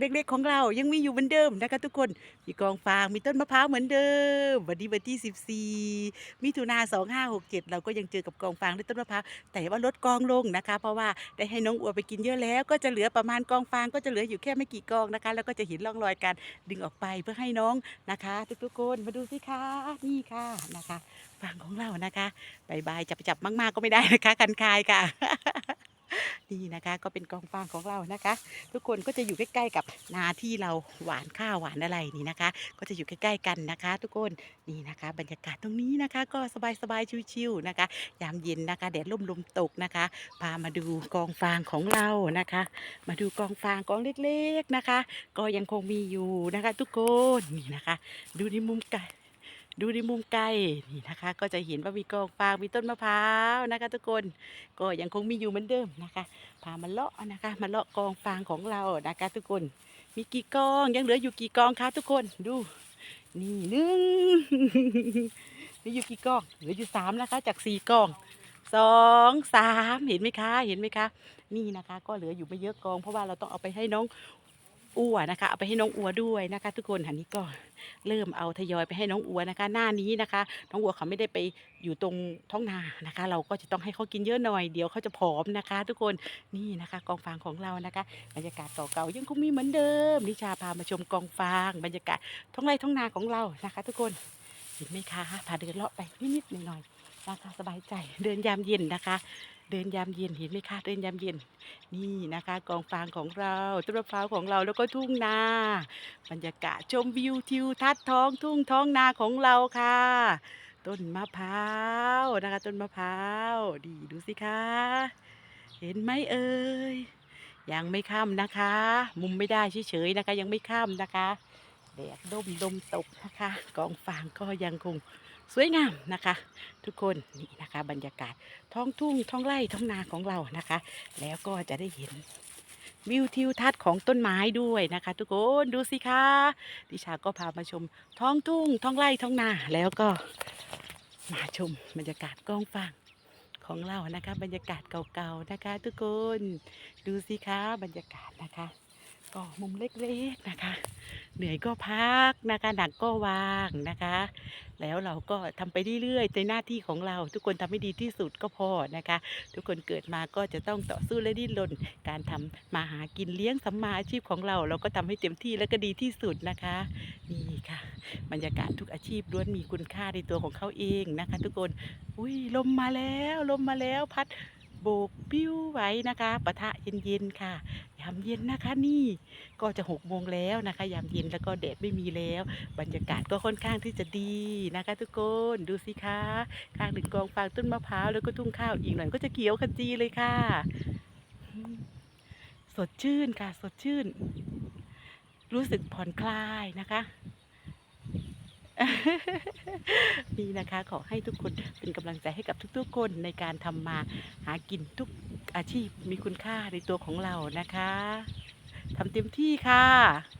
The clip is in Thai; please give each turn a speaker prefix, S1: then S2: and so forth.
S1: เล็กๆของเรายังมีอยู่เหมือนเดิมนะคะทุกคนมีกองฟางมีต้นมะพร้าวเหมือนเดิม วันนี้วันที่ 14 มิถุนา2567 เราก็ยังเจอกับกองฟางและต้นมะพร้าวแต่ว่าลดกองลงนะคะ เพราะว่าได้ให้น้องอัวไปกินเยอะแล้ว ก็จะเหลือประมาณกองฟางก็จะเหลืออยู่แค่ไม่กี่กองนะคะ แล้วก็จะเห็นร่องรอยการดึงออกไปเพื่อให้น้องนะคะ ทุกๆคนมาดูสิคะนี่ค่ะนะคะฟางของเรานะคะบายบายจับจับมาก ๆก็ไม่ได้นะคะกันคายค่ะ นี่นะคะก็เป็นกองฟางของเรานะคะ ทุกคนก็จะอยู่ใกล้ๆกับนาที่เราหวานข้าวหวานอะไรนี่นะคะ ก็จะอยู่ใกล้ๆกันนะคะ ทุกคนนี่นะคะ บรรยากาศตรงนี้นะคะ ก็สบายๆชิวๆนะคะ ยามเย็นนะคะแดดร่มลมตกนะคะ พามาดูกองฟางของเรานะคะ มาดูกองฟางกองเล็กๆนะคะ ก็ยังคงมีอยู่นะคะ ทุกคนนี่นะคะ ดูในมุมไกล ดูในมุมไกลนี่นะคะ ก็จะเห็นว่ามีกองฟางมีต้นมะพร้าวนะคะทุกคนก็ยังคงมีอยู่เหมือนเดิมนะคะพามาเลาะนะคะมาเลาะกองฟางของเรานะคะทุกคน มีกี่กองยังเหลืออยู่กี่กองคะทุกคนดู นี่หนึ่งเหลืออยู่กี่กองเหลืออยู่สามนะคะจากสี่กองสองสามเห็นไหมคะเห็นไหมคะ นี่นะคะ ก็เหลืออยู่ไม่เยอะกอง เพราะว่าเราต้องเอาไปให้น้อง อัวนะคะเอาไปให้น้องอัวด้วยนะคะ ทุกคนอันนี้ก็เริ่มเอาทยอยไปให้น้องอัวนะคะ หน้านี้นะคะ น้องอัวเขาไม่ได้ไปอยู่ตรงท้องนานะคะ เราก็จะต้องให้เขากินเยอะหน่อยเดี๋ยวเขาจะผอมนะคะ ทุกคนนี่นะคะ กองฟางของเรานะคะบรรยากาศเก่าๆยังคงมีเหมือนเดิมนิชาพามาชมกองฟางบรรยากาศท้องไร่ท้องนาของเรานะคะ ทุกคนเห็นไหมคะพาเดินเลาะไปนิดๆหน่อยๆนะคะสบายใจเดินยามเย็นนะคะ เดินยามเย็นเห็นไหมคะ เดินยามเย็นนี่นะคะ กองฟางของเราต้นมะพร้าวของเราแล้วก็ทุ่งนา บรรยากาศชมวิวทิวทัศน์ท้องทุ่งท้องนาของเราค่ะ ต้นมะพร้าวนะคะ ต้นมะพร้าวดีดูสิคะเห็นไหมเอ่ยยังไม่ค่ำนะคะ มุมไม่ได้เฉยๆนะคะ ยังไม่ค่ำนะคะแดดดมดมตกนะคะ กองฟางก็ยังคง สวยงามนะคะ ทุกคนนี่นะคะ บรรยากาศท้องทุ่งท้องไร่ท้องนาของเรานะคะ แล้วก็จะได้เห็นวิวทิวทัศน์ของต้นไม้ด้วยนะคะ ทุกคนดูสิคะดิชาก็พามาชมท้องทุ่งท้องไร่ท้องนาแล้วก็มาชมบรรยากาศกล้องฟางของเรานะคะ บรรยากาศเก่าๆนะคะ ทุกคนดูสิคะบรรยากาศนะคะ ก็มุมเล็กๆนะคะ เหนื่อยก็พักนะคะหนักก็วางนะคะ แล้วเราก็ทำไปเรื่อยๆในหน้าที่ของเรา ทุกคนทำให้ดีที่สุดก็พอนะคะ ทุกคนเกิดมาก็จะต้องต่อสู้และดิ้นรนการทำมาหากินเลี้ยงสัมมาอาชีพของเรา เราก็ทำให้เต็มที่และก็ดีที่สุดนะคะนี่ค่ะ บรรยากาศทุกอาชีพล้วนมีคุณค่าในตัวของเขาเองนะคะ ทุกคนอุ้ยลมมาแล้วลมมาแล้วพัดโบกปิ้วไว้นะคะปะทะเย็นๆค่ะามเย็นนะคะนี่ก็จะหกโมงแล้วนะคะ ยามเย็นแล้วก็แดดไม่มีแล้ว บรรยากาศก็ค่อนข้างที่จะดีนะคะ ทุกคนดูสิคะข้างหนึ่งกองฟางต้นมะพร้าวแล้วก็ทุ่งข้าวอีกหน่อยก็จะเขียวขจีเลยค่ะ สดชื่นค่ะ สดชื่น รู้สึกผ่อนคลายนะคะ นี่นะคะขอให้ทุกคนเป็นกำลังใจให้กับทุกๆคนในการทำมาหากินทุกอาชีพมีคุณค่าในตัวของเรานะคะทำเต็มที่ค่ะ